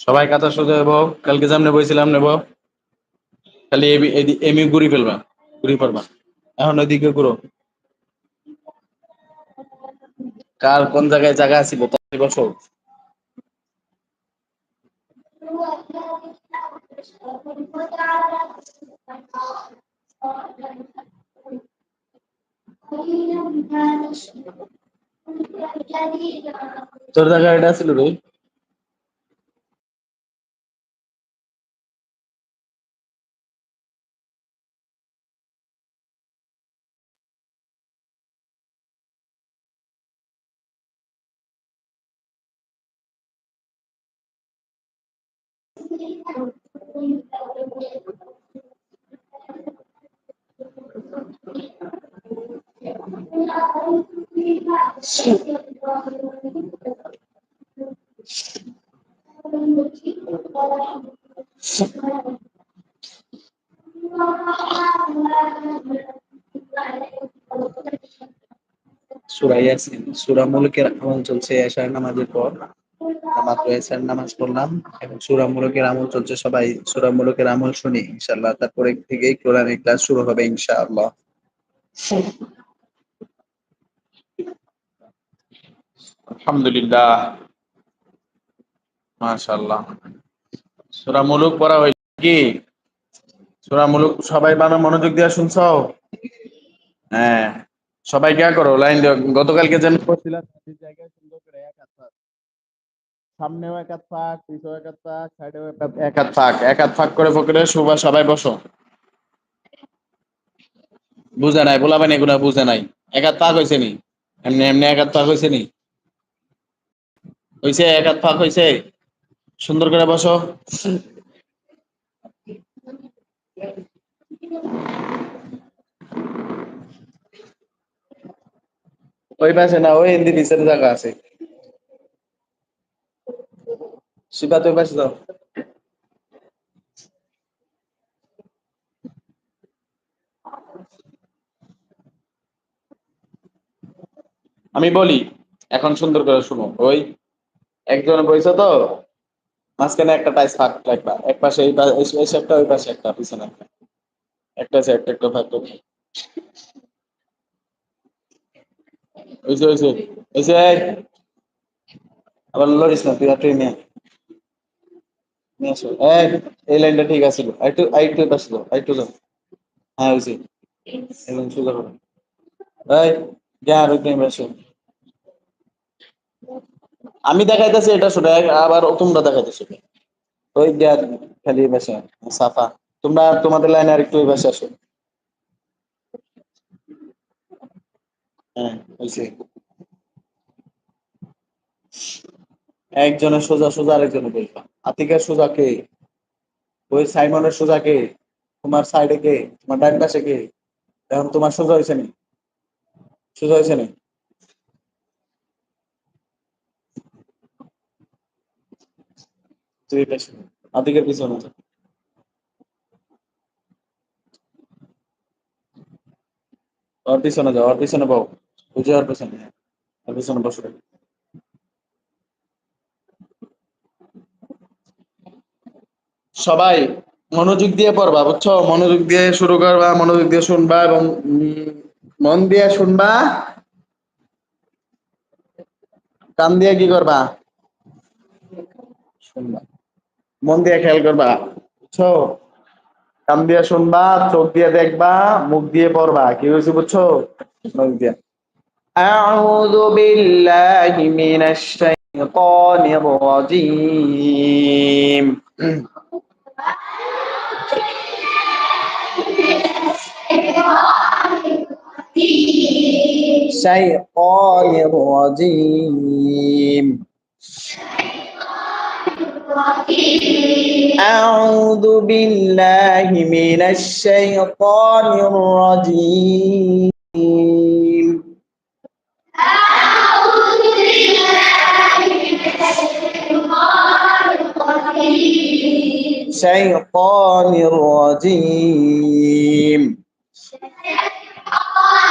সবাই কাতা সোজা হব কালকে যেমনে বইছিলাম নেব। খালি এমি- ঘুরি ফেলবা ঘুরি পড়বা এখন ওইদিকে ঘুরো। কার কোন জায়গায় জায়গা আছিল তাই বসো তোর জায়গা এটা ছিল রে সুরা সুরা মুলুকের আমল চলছে এশার নামাজের পর। মাত্র এশার নামাজ পড়লাম এবং সুরা মুলুকের আমল চলছে সবাই সুরা মুলুকের আমল শুনি, ইনশাআল্লাহ। তারপরে থেকেই কোরআনের ক্লাস শুরু হবে, ইনশাআল্লাহ। আলহামদুলিল্লাহ। মুলুক পড়া কি? মুলুক সবাই মনোযোগ দিয়ে হ্যাঁ। সবাই কে করো? লাইন গতকালকে যেন জায়গায় সুন্দর করে এক হাত ফাঁক। সামনেও এক হাত ফাঁক এক হাত ফাঁক, সাইডেও এক হাত- ফাঁক। এক হাত ফাঁক করে পকেটে সুবা সবাই বসো। বুঝে নাই? বলাবেন এগুলা বুঝে নাই? এক হাত ফাঁক হয়েছে নি? এমনি এমনি এক হাত ফাঁক হয়েছে নি? হয়েছে এক হাত ফাঁক হয়েছে সুন্দর করে বসো। ওই পাশে না, ওই হিন্দি নিচের জায়গা আছে। শিবা তো ওই পাশে যাও। আমি বলি, এখন সুন্দর করে শুনো। ওই একজনে বইছো তো, মাঝখানে একটা টাইস ফাঁক রাখবা এক পাশে এই পাশে একটা ওই পাশে একটা, পিছনে একটা। একটা আছে একটা একটা ফাঁক রাখবা। হয়েছে এই। আবার লড়িস না, তুই আর নিয়ে এই লাইনটা ঠিক আছে। একটু আরেকটু পাশে যাও, আরেকটু যাও। হ্যাঁ আর একটু বসো। আমি দেখাইতেছি এটা শুনে, আবার তোমরা দেখাইতেছো ওই খালি বসে সাফা। তোমরা তোমাদের লাইনে আর একটু ওই আসো। হ্যাঁ একজনের সোজা সোজা আরেকজনের বলবা। আতিকের সোজা কে? ওই সাইমনের সোজা কে? তোমার সাইডে কে? তোমার ডান পাশে কে? এখন তোমার সোজা হয়েছে নি? সোজা হয়েছে নি? তুই পাশে আতিকের পিছনে ওর পিছনে যাও, ওর পিছনে বউ। বুঝে ওর পিছনে। ওর পিছনে বসো সবাই, মনোযোগ দিয়ে পড়বা, বুঝছ? মনোযোগ দিয়ে শুরু করবা, মনোযোগ দিয়ে শুনবা এবং মন দিয়ে শুনবা। কান দিয়ে কি করবা? শুনবা। মন দিয়ে খেয়াল করবা বুঝছো কান দিয়ে শুনবা চোখ দিয়ে দেখবা মুখ দিয়ে পড়বা কি হয়েছে বুঝছো মুখ দিয়ে أعوذ بالله من الشيطان الرجيم الشيطان الرجيم أعوذ بالله من الشيطان الرجيم. أعوذ بالله من الشيطان الرجيم شيطان الرجيم.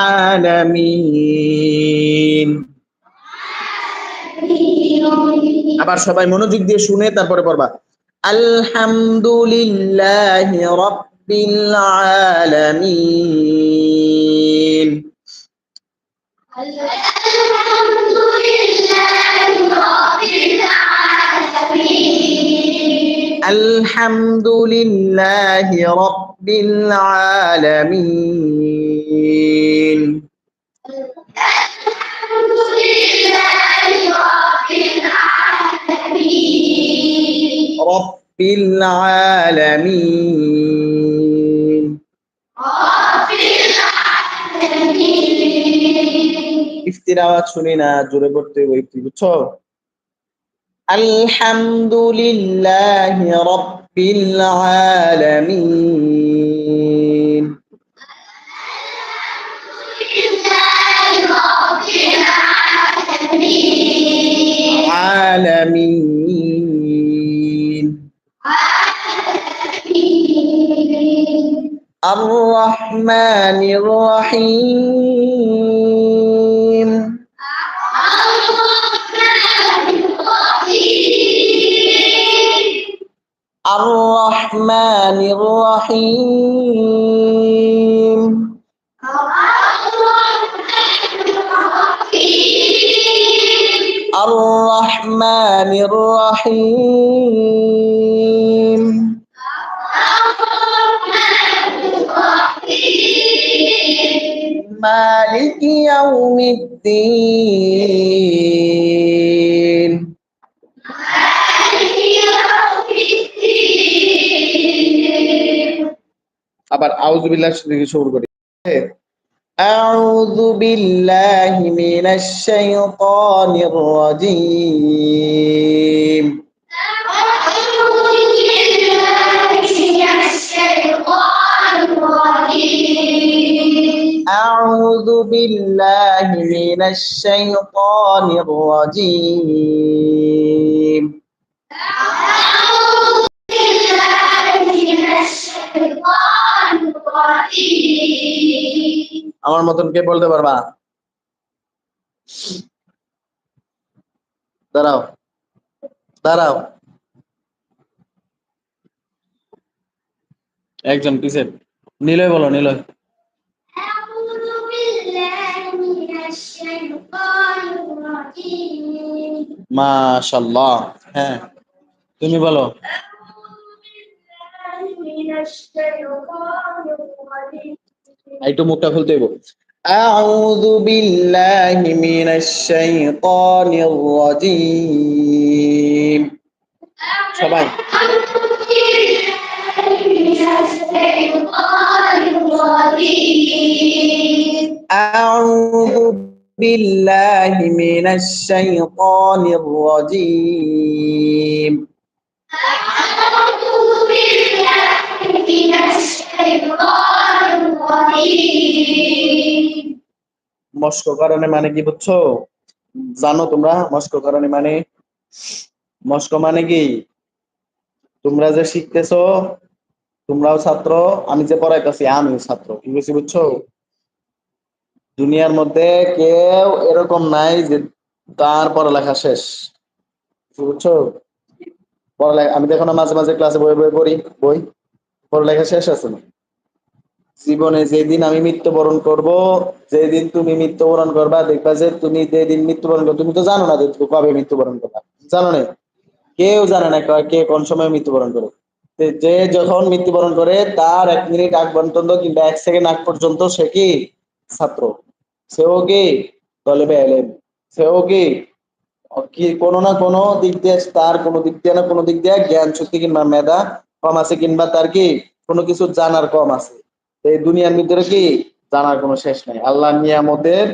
আলামিন। আবার সবাই মনোযোগ দিয়ে শুনে তারপরে পড়বা। আলহামদুলিল্লাহ রব্বিল আলামিন। আলহামদুলিল্লাহ রব্বিল আলামিন। রব্বিল আলামিন ইফতির আওয়াজ শুনি না জোরে পড়তে হইব ইফতি বুঝছ? আলহামদুলিল্লাহ রব্বিল আলামিন الرحمن الرحيم. الرحمن الرحيم. الرحمن الرحيم. مالك يوم الدين আবার আউযুবিল্লাহ থেকে শুরু করি أعوذ بالله من الشيطان الرجيم أعوذ بالله من الشيطان الرجيم আমার মতন কে বলতে পারবা দাঁড়াও দাঁড়াও একজন পিছে নিলয় বলো নিলয় মাশাল্লাহ হ্যাঁ তুমি বলো أعوذ بالله من الشيطان الرجيم একটু মুখটা খুলতে হইব أعوذ بالله من الشيطان الرجيم সবাই أعوذ بالله من الشيطان الرجيم أعوذ بالله من الشيطان الرجيم أعوذ بالله من الشيطان الرجيم মস্ক কারণে মানে কি বুঝছো জানো তোমরা মস্ক কারণে মানে মস্ক মানে কি তোমরা যে শিখতেছো তোমরাও ছাত্র আমি যে পড়াইতেছি আমিও ছাত্র কি বলছি বুঝছো দুনিয়ার মধ্যে কেউ এরকম নাই যে তার পড়ালেখা শেষ। বুঝছ? পড়ালেখা আমি দেখো না মাঝে মাঝে ক্লাসে বই বই পড়ি, বই। পড়ালেখা শেষ আছে না? জীবনে যেদিন আমি মৃত্যুবরণ করব, যেদিন তুমি মৃত্যুবরণ করবা, দেখবা যে তুমি যেদিন মৃত্যুবরণ করবে, তুমি তো জানো না যে তুমি কবে মৃত্যুবরণ করবা। জানো না? কেউ জানে না কে কোন সময় মৃত্যুবরণ করে। যে যখন মৃত্যুবরণ করে, তার এক মিনিট আগ পর্যন্ত কিংবা এক সেকেন্ড আগ পর্যন্ত সে কি? ছাত্র। সেও কি? তলেবে এলেম সেও কি? কি কোনো না কোনো দিক দিয়ে তার কোনো দিক দিয়ে না কোনো দিক দিয়ে জ্ঞান, শক্তি কিংবা মেধা কম আছে কিংবা তার কি কোনো কিছু জানার কম আছে। এই দুনিয়ার ভিতরে কি জানার কোনো শেষ নাই। আল্লাহ নিয়ামতের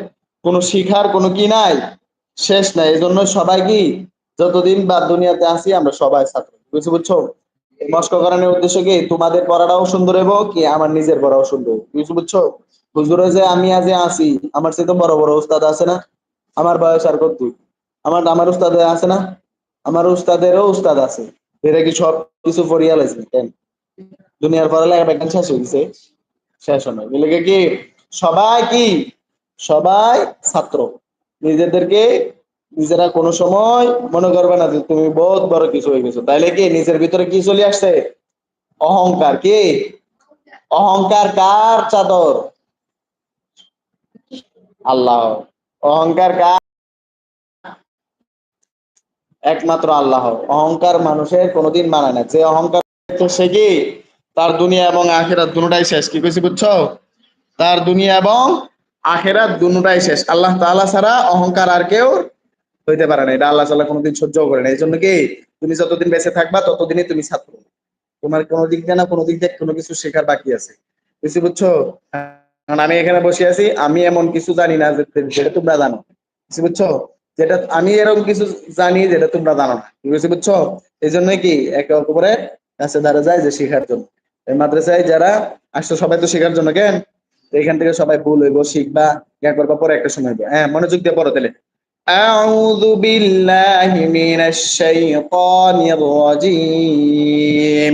কোনো শিখার কোনো কি নাই? শেষ নাই। এই জন্য সবাই কি যতদিন বা দুনিয়াতে আসি আমরা সবাই ছাত্র। বুঝছ বুঝছ? মস্ক করানোর উদ্দেশ্য কি তোমাদের পড়াটাও সুন্দর হইব কি আমার নিজের পড়াও সুন্দর। বুঝছ বুঝছ? হুজুরে যে আমি আজ আসি আমার সে তো বড় বড় উস্তাদ আছে না? আমার বয়স আর কত? আমার আমার উস্তাদ আছে না? আমার উস্তাদেরও উস্তাদ আছে। এরা কি সব কিছু পড়িয়া লাইছে কেন? দুনিয়ার পড়ালেখা একদম শেষ হয়ে গেছে? শেষ হয় না এগুলো কি সবাই কি? সবাই ছাত্র। নিজেদেরকে নিজেরা কোনো সময় মনে করবে না যে তুমি বহুত বড় কিছু হয়ে গেছো। তাইলে কি নিজের ভিতরে কি চলে আসছে? অহংকার কি? অহংকার কার চাদর? আল্লাহ। অহংকার কার? একমাত্র আল্লাহ। অহংকার মানুষের কোনোদিন মানায় না। যে অহংকার তো সে কি? তার দুনিয়া এবং আখেরাত দুটাই শেষ। কি কইছি বুঝছ? তার দুনিয়া এবং আখেরাত দুটাই শেষ। আল্লাহ তাআলা ছাড়া অহংকার আর কেউ হইতে পারে না। এটা আল্লাহ তাআলা কোনোদিন সহ্য করে না। এই জন্য কি? তুমি যতদিন বেঁচে থাকবা, ততদিনই তুমি ছাত্র। তোমার কোনো দিক দিয়ে না কোনো দিক দিয়ে কোনো কিছু শেখার বাকি আছে। বুঝছি বুঝছ? কারণ আমি এখানে বসে আছি আমি এমন কিছু জানি না যে- যেটা তোমরা জানো বুঝছি বুঝছো যেটা আমি এরকম কিছু জানি যেটা তোমরা জানো না বুঝছি বুঝছো এই জন্যই কি একে অপরের কাছে দ্বারা যায় যে শেখার জন্য এই মাদ্রাসায় যারা আসছো সবাই তো শেখার জন্য কেন তো এখান থেকে সবাই ভুল হইব শিখবা ইয়া করবা পরে একটা সময় হইবে হ্যাঁ মনোযোগ দিয়ে পড়ো তাহলে أعوذ بالله من الشيطان الرجيم أعوذ بالله من الشيطان الرجيم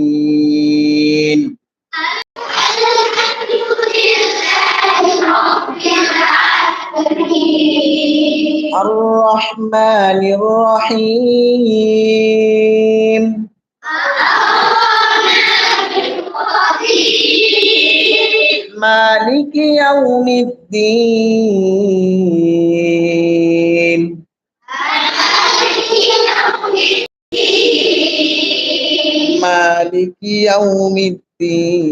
الرحمن الرحيم. مالك يوم الدين. مالك يوم الدين.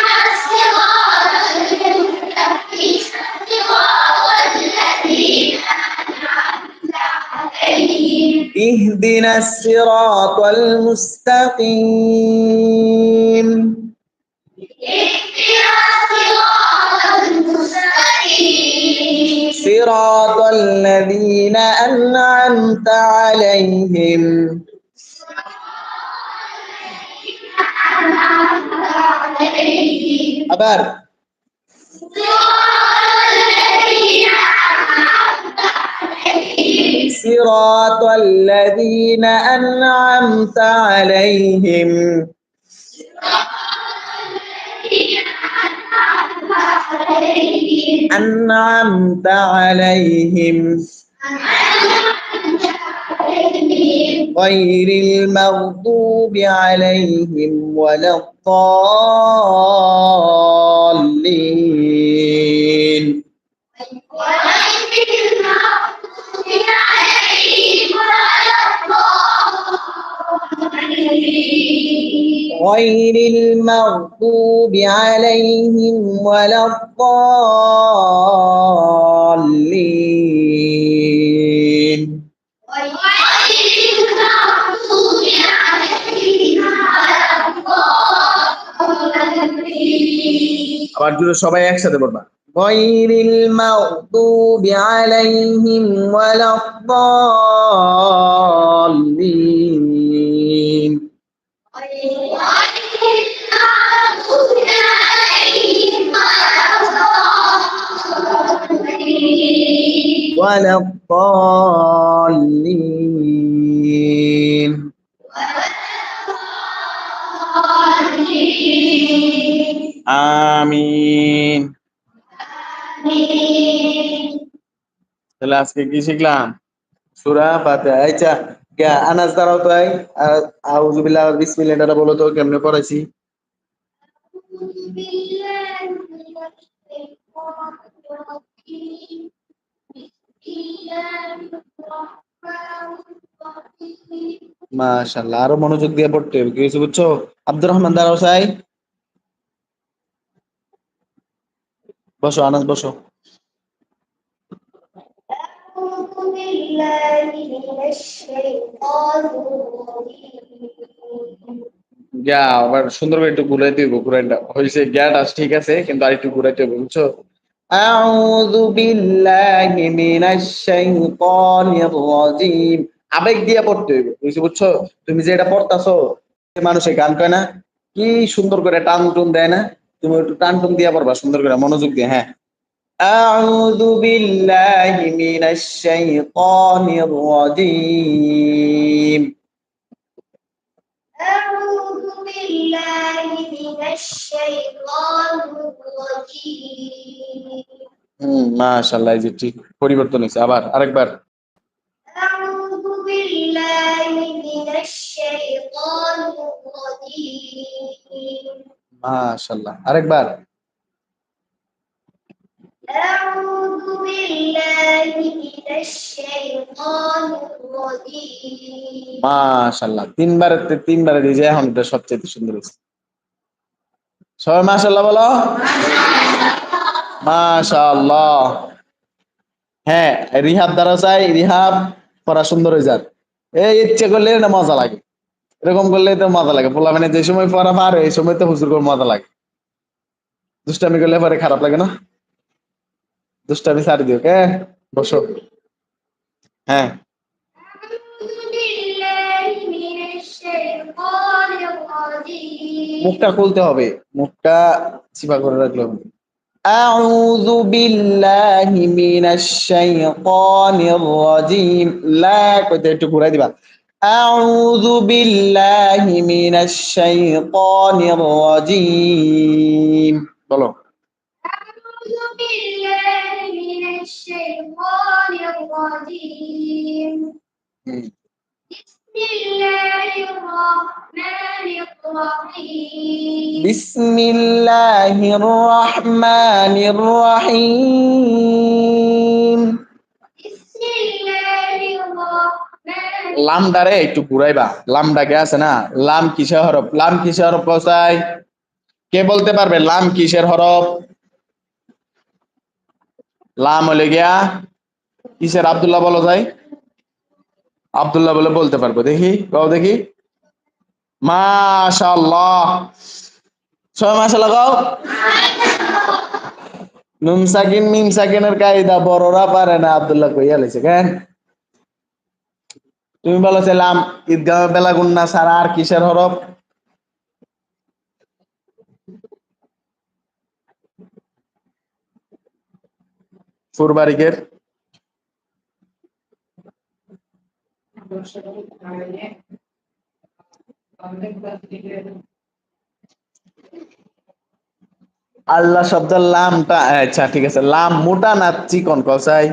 اهدنا الصراط المستقيم. صراط الذين أنعمت عليهم. أبار. صراط الذين صراط الذين أنعمت عليهم. أنعمت عليهم. غير المغضوب عليهم ولا الضالين. غير المغضوب عليهم ولا الضالين আবার জুড়ে সবাই একসাথে বলবা غير المغضوب عليهم ولا الضالين ولا الضالين আমিন তাহলে আজকে কি শিখলাম সুরা ফাতিহা আচ্ছা কে আনাজ দাঁড়াও তো আই আউযু বিল্লাহি বিসমিল্লাহ এটা বলো তো কেমনে পড়াইছি মাশাআল্লাহ, আরও মনোযোগ দিয়ে পড়তে হবে। কিছু বুঝছ? আব্দুর রহমান দাঁড়াও, সাই। বসো, আনাস, বসো। যা, আবার সুন্দরভাবে একটু ঘুরাই দিব ঘুরাইটা হয়েছে গ্যাট ঠিক আছে, কিন্তু আর একটু ঘুরাইতে হইব, বুঝছ? أعوذ بالله من الشيطان الرجيم আবেগ দিয়ে পড়তে হইব বুঝছো বুঝছো তুমি যে এটা পড়তাছো মানুষে গান কয় না কি সুন্দর করে টান টুন দেয় না তুমি একটু টান টুন দিয়ে পড়বা সুন্দর করে মনোযোগ দিয়ে হ্যাঁ أعوذ بالله من الشيطان الرجيم أعوذ بالله من الشيطان الرجيم হুম মাশাআল্লাহ এই যে ঠিক পরিবর্তন হয়েছে আবার আরেকবার أعوذ بالله من الشيطان الرجيم মাশাআল্লাহ আরেকবার أعوذ بالله من الشيطان الرجيم মাশাআল্লাহ তিনবার তিনবার দিয়ে যে এখন এটা সবচেয়ে সুন্দর হয়েছে সবাই মাশাআল্লাহ বলো মাশাআল্লাহ হ্যাঁ রিহাব দ্বারা চাই রিহাব পড়া সুন্দর হয়ে যাক এই ইচ্ছে করলে না মজা লাগে এরকম করলে তো মজা লাগে পোলা মানে যে সময় পড়া পারে এই সময় তো হুজুর করে মজা লাগে দুষ্টামি করলে পরে খারাপ লাগে না দুষ্টামি ছাড়ি দিও কে বসো হ্যাঁ أعوذ بالله من الشيطان الرجيم মুখটা খুলতে হবে মুখটা চিপা করে রাখলে হবে। أعوذ بالله من الشيطان الرجيم لا কইতে একটু ঘুরাই দিবা أعوذ بالله من الشيطان الرجيم বলো أعوذ بالله من الشيطان الرجيم হুম। بسم الله الرحمن الرحيم بسم الله الرحمن الرحيم بسم الله الرحمن লামডারে একটু ঘুরাইবা লামডাকে আছে না লাম কিসের হরফ লাম কিসের হরফ পৌঁছায় কে বলতে পারবে লাম কিসের হরফ লাম হলে গিয়া কিসের আবদুল্লাহ বলো যায় আব্দুল্লাহ বলে বলতে পারব, দেখি, কও দেখি। মাশাআল্লাহ। সবাই মাশাআল্লাহ কও। নুন সাকিন, মিম সাকিনের কায়দা, বড়রা পারে না, আব্দুল্লাহ কইয়া লাইছে, কেন? তুমি বলেছিলাম ঈদগাহ বেলা গুন্না ছাড়া আর কিসের হরফ? ফুরবারিকের আল্লাহ শব্দের লামটা আচ্ছা ঠিক আছে। লাম মোটা না চিকন? কসাই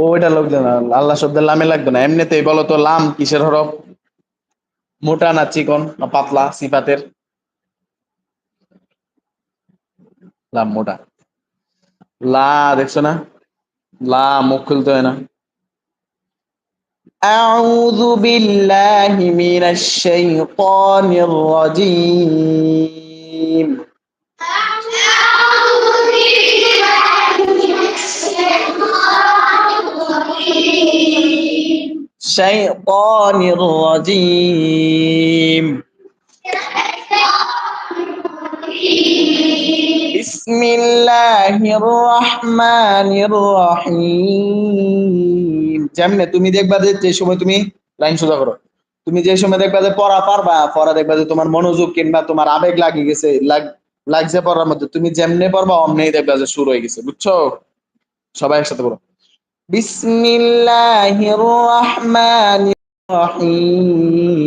ও, এটা লাগবে না। আল্লাহ শব্দের লামে লাগবে না। এমনিতেই বলো তো, লাম কিসের হরফ? মোটা না চিকন না পাতলা? সিফাতের? লাম মোটা লা দেখছো না লা মুখ খুলতে হয় না أعوذ بالله من الشيطان الرجيم الشيطان الرجيم بسم الله الرحمن الرحيم যেমনে তুমি দেখবা যে যে সময় তুমি লাইন সোজা করো তুমি যে সময় দেখবা যে পড়া পারবা পড়া দেখবা যে তোমার মনোযোগ কিংবা তোমার আবেগ লাগি গেছে লাগ- লাগছে পড়ার মধ্যে তুমি যেমনে পড়বা অমনেই দেখবা যে শুরু হয়ে গেছে বুঝছো সবাই একসাথে বলো বিসমিল্লাহির রহমানির রহিম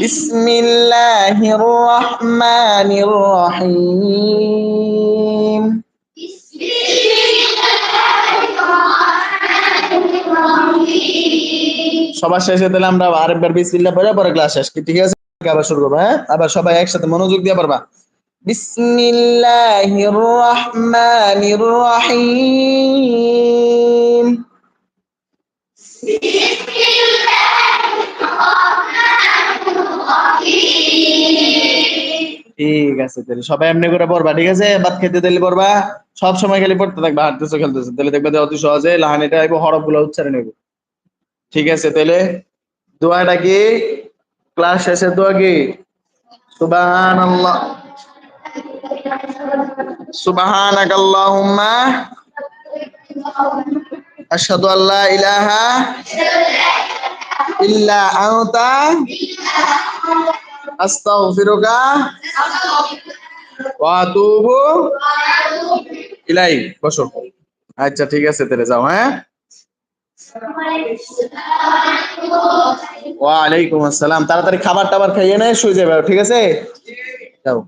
বিসমিল্লাহির রহমানির রহিম সবার শেষে তাহলে আমরা আরেকবার বিসমিল্লাহ পড়ে, পরে ক্লাস শেষ ঠিক আছে? আবার শুরু করব হ্যাঁ? আবার সবাই একসাথে মনোযোগ দিয়ে পারবা বিসমিল্লাহির রহমানির রহিম ঠিক আছে, তাহলে সবাই এমনি করে পড়বা, ঠিক আছে? ভাত খেতে দিলে পড়বা। সব সময় খালি পড়তে থাকবা, হাঁটতেছো, খেলতেছো। তাহলে দেখবে অতি সহজে লাহানিটা আইবো হরফগুলো উচ্চারণ হইব। ঠিক আছে, তাহলে দোয়াটা কি? ক্লাস শেষের দোয়া কি? সুবাহান আল্লাহ সুবাহানাক আল্লাহুম্মা আশহাদু আল্লা ইলাহা ইল্লা আনতা ওয়া আতুবু ইলাই বসো। আচ্ছা ঠিক আছে তাহলে যাও হ্যাঁ? ওয়ালাইকুম আসসালাম। তাড়াতাড়ি খাবার টাবার খাইয়ে নেয় শুয়ে যাবে, ঠিক আছে? যাও।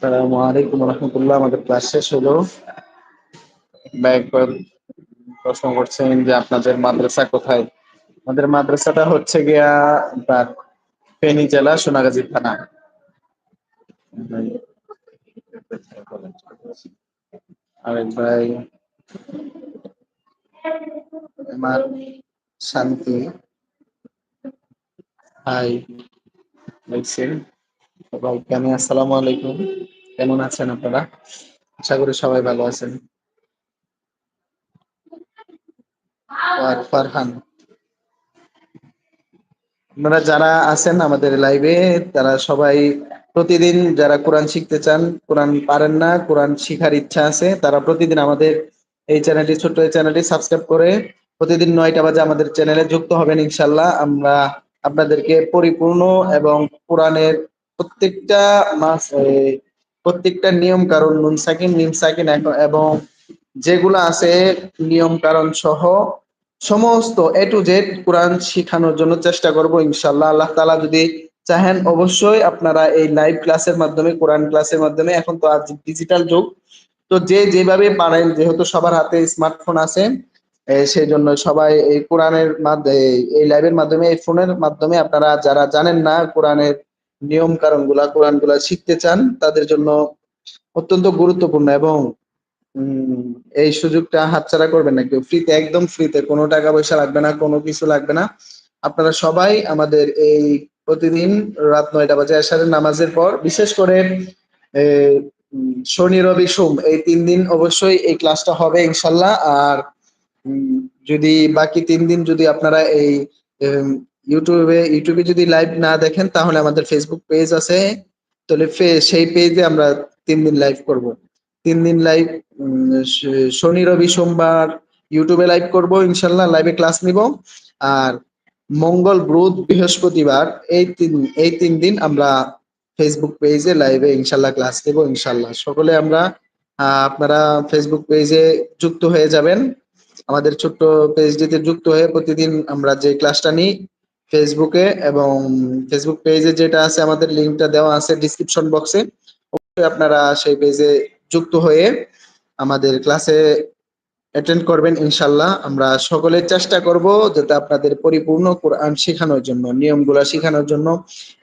আসসালামু আলাইকুম রহমতুল্লাহ। আমাদের ক্লাস শেষ হলো। ব্যাগ প্রশ্ন করছেন যে আপনাদের মাদ্রাসা কোথায়? আমাদের মাদ্রাসাটা হচ্ছে গিয়া ফেনী জেলা, সোনাগাজী থানা। আরেক ভাই, আমার শান্তি। হাই দেখছেন? আসসালামু আলাইকুম। কেমন আছেন আপনারা? আশা করি সবাই ভালো আছেন। ফারহান, আপনারা যারা আছেন আমাদের লাইভে, তারা সবাই প্রতিদিন যারা কোরআন শিখতে চান, কোরআন পারেন না, কোরআন শিখার ইচ্ছা আছে, তারা প্রতিদিন আমাদের এই চ্যানেলটি, ছোট্ট এই চ্যানেলটি সাবস্ক্রাইব করে প্রতিদিন নয়টা বাজে আমাদের চ্যানেলে যুক্ত হবেন ইনশাল্লাহ আমরা আপনাদেরকে পরিপূর্ণ এবং কোরআনের প্রত্যেকটা মাস প্রত্যেকটা নিয়ম কারণ, নুন সাকিন, নিম সাকিন এবং যেগুলো আছে নিয়ম কারণ সহ সমস্ত এ টু জেড কোরআন শিখানোর জন্য চেষ্টা করব ইনশাল্লাহ আল্লাহ তালা যদি চাহেন অবশ্যই আপনারা এই লাইভ ক্লাসের মাধ্যমে, কোরআন ক্লাসের মাধ্যমে, এখন তো আজ ডিজিটাল যুগ, তো যে যেভাবে পারেন, যেহেতু সবার হাতে স্মার্টফোন আছে সেই জন্য সবাই এই কোরআনের মাধ্যমে, এই লাইভের মাধ্যমে, এই ফোনের মাধ্যমে আপনারা যারা জানেন না কোরআনের নিয়ম কারণগুলা কোরআনগুলা শিখতে চান, তাদের জন্য অত্যন্ত গুরুত্বপূর্ণ এবং এই সুযোগটা হাতছাড়া করবেন না। কেউ ফ্রিতে একদম ফ্রিতে কোনো টাকা পয়সা লাগবে না, কোনো কিছু লাগবে না। আপনারা সবাই আমাদের এই প্রতিদিন রাত নয়টা বাজে আসারের নামাজের পর, বিশেষ করে শনি, রবি, সোম, এই তিন দিন অবশ্যই এই ক্লাসটা হবে ইনশাল্লাহ। আর যদি বাকি তিন দিন যদি আপনারা এই ইউটিউবে ইউটিউবে যদি লাইভ না দেখেন, তাহলে আমাদের ফেসবুক পেজ আছে। তাহলে সেই পেজে আমরা তিন দিন লাইভ করব। তিন দিন লাইভ শনি, রবি, সোমবার ইউটিউবে লাইভ করব, ইনশাল্লাহ লাইভে ক্লাস নিব। আর মঙ্গল, বুধ, বৃহস্পতিবার, এই তিন এই তিন দিন আমরা ফেসবুক পেজে লাইভে ইনশাল্লাহ ক্লাস নেব, ইনশাল্লাহ। সকলে আমরা আপনারা ফেসবুক পেজে যুক্ত হয়ে যাবেন। আমাদের ছোট্ট পেজটিতে যুক্ত হয়ে প্রতিদিন আমরা যে ক্লাসটা নিই ফেসবুকে এবং ফেসবুক পেজে যেটা আছে, আমাদের লিঙ্কটা দেওয়া আছে ডিসক্রিপশন বক্সে অবশ্যই আপনারা সেই পেজে যুক্ত হয়ে আমাদের ক্লাসে অ্যাটেন্ড করবেন ইনশাল্লাহ। আমরা সকলে চেষ্টা করব যাতে আপনাদের পরিপূর্ণ কোরআন শেখানোর জন্য, নিয়মগুলো শেখানোর জন্য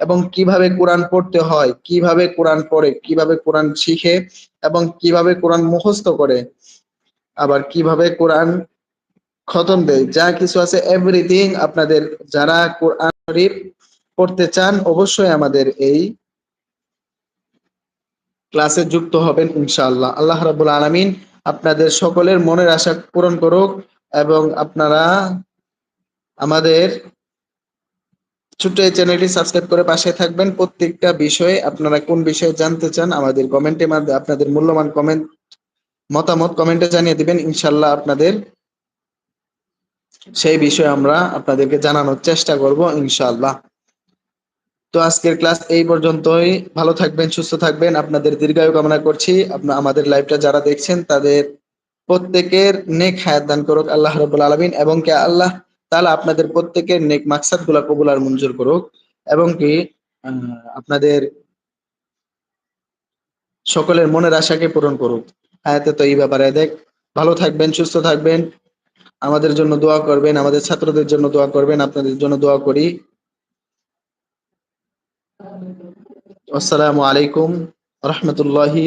এবং কীভাবে কোরআন পড়তে হয়, কীভাবে কোরআন পড়ে, কীভাবে কোরআন শিখে এবং কীভাবে কোরআন মুখস্থ করে, আবার কীভাবে কোরআন খতম দেয়। যা কিছু আছে এভরিথিং আপনাদের যারা কোরআন শরীফ পড়তে চান, অবশ্যই আমাদের এই ক্লাসে যুক্ত হবেন ইনশাআল্লাহ। আল্লাহ রাবুল আলামিন আপনাদের সকলের মনের আশা পূরণ করুক এবং আপনারা আমাদের ছোট্ট এই চ্যানেলটি সাবস্ক্রাইব করে পাশে থাকবেন। প্রত্যেকটা বিষয়ে আপনারা কোন বিষয়ে জানতে চান, আমাদের কমেন্টের মাধ্যমে আপনাদের মূল্যবান কমেন্ট, মতামত কমেন্টে জানিয়ে দিবেন। ইনশাল্লাহ আপনাদের সেই বিষয়ে আমরা আপনাদেরকে জানানোর চেষ্টা করব, ইনশাআল্লাহ। তো আজকের ক্লাস এই পর্যন্তই। ভালো থাকবেন, সুস্থ থাকবেন। আপনাদের দীর্ঘায়ু কামনা করছি। আপনার আমাদের লাইভটা যারা দেখছেন, তাদের প্রত্যেকের নেক হায়াত দান করুক, আল্লাহ রবুল আলমিন, এবং কে আল্লাহ তাহলে আপনাদের প্রত্যেকের নেক মাকসাদগুলা কবুল আর মঞ্জুর করুক, এবং কি আপনাদের সকলের মনের আশাকে পূরণ করুক। হায়াতে তো এই ব্যাপারে দেখ। ভালো থাকবেন, সুস্থ থাকবেন। আমাদের জন্য দোয়া করবেন, আমাদের ছাত্রদের জন্য দোয়া করবেন, আপনাদের জন্য দোয়া করি। আসসালামু আলাইকুম রহমতুল্লাহি